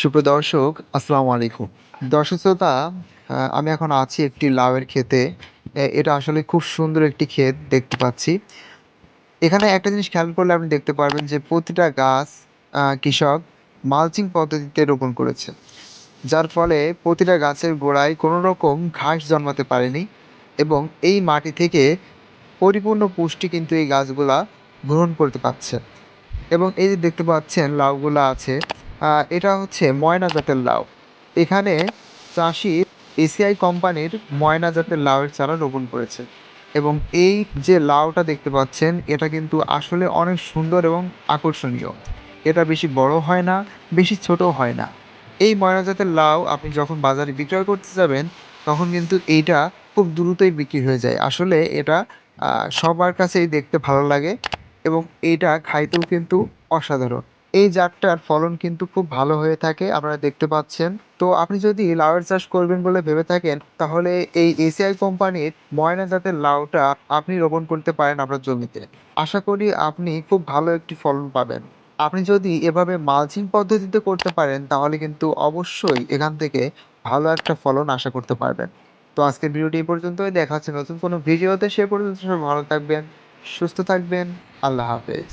সুপ্রদর্শক আসসালামু আলাইকুম। দর্শক শ্রোতা আমি এখন আছি একটি লাউয়ের ক্ষেতে। এটা আসলে খুব সুন্দর একটি ক্ষেত দেখতে পাচ্ছি। এখানে একটা জিনিস খেয়াল করলে আপনি দেখতে পারবেন যে প্রতিটা গাছ কৃষক মালচিং পদ্ধতিতে রোপণ করেছে। যার ফলে প্রতিটা গাছের গোড়ায় কোনো রকম ঘাস জন্মাতে পারেনি এবং এই মাটি থেকে পরিপূর্ণ পুষ্টি কিন্তু এই গাছগুলা গ্রহণ করতে পারছে। এবং এই যে দেখতে পাচ্ছেন, লাউগুলা আছে এটা হচ্ছে ময়না জাতের লাউ। এখানে চাষি এসিআই কোম্পানির ময়না জাতের লাউয়ের চারা রোপণ করেছে। এবং এই যে লাউটা দেখতে পাচ্ছেন এটা কিন্তু আসলে অনেক সুন্দর এবং আকর্ষণীয়। এটা বেশি বড় হয় না, বেশি ছোটও হয় না। এই ময়না জাতের লাউ আপনি যখন বাজারে বিক্রয় করতে যাবেন তখন কিন্তু এইটা খুব দ্রুতই বিক্রি হয়ে যায়। আসলে এটা সবার কাছেই দেখতে ভালো লাগে এবং এইটা খাইতেও কিন্তু অসাধারণ। এই জাতটার ফলন কিন্তু খুব ভালো হয়ে থাকে আপনারা দেখতে পাচ্ছেন। তো আপনি যদি লাউয়ের চাষ করবেন বলে ভেবে থাকেন তাহলে এই এসিআই কোম্পানির ময়না জাতের লাউটা আপনি রোপণ করতে পারেন আপনার জমিতে। আশা করি আপনি খুব ভালো একটি ফলন পাবেন। আপনি যদি এভাবে মালচিং পদ্ধতিতে করতে পারেন তাহলে কিন্তু অবশ্যই এখান থেকে ভালো একটা ফলন আশা করতে পারবেন। তো আজকের ভিডিওটি এই পর্যন্তই। দেখা হচ্ছে নতুন কোনো ভিডিওতে। সে পর্যন্ত সবাই ভালো থাকবেন, সুস্থ থাকবেন। আল্লাহ হাফেজ।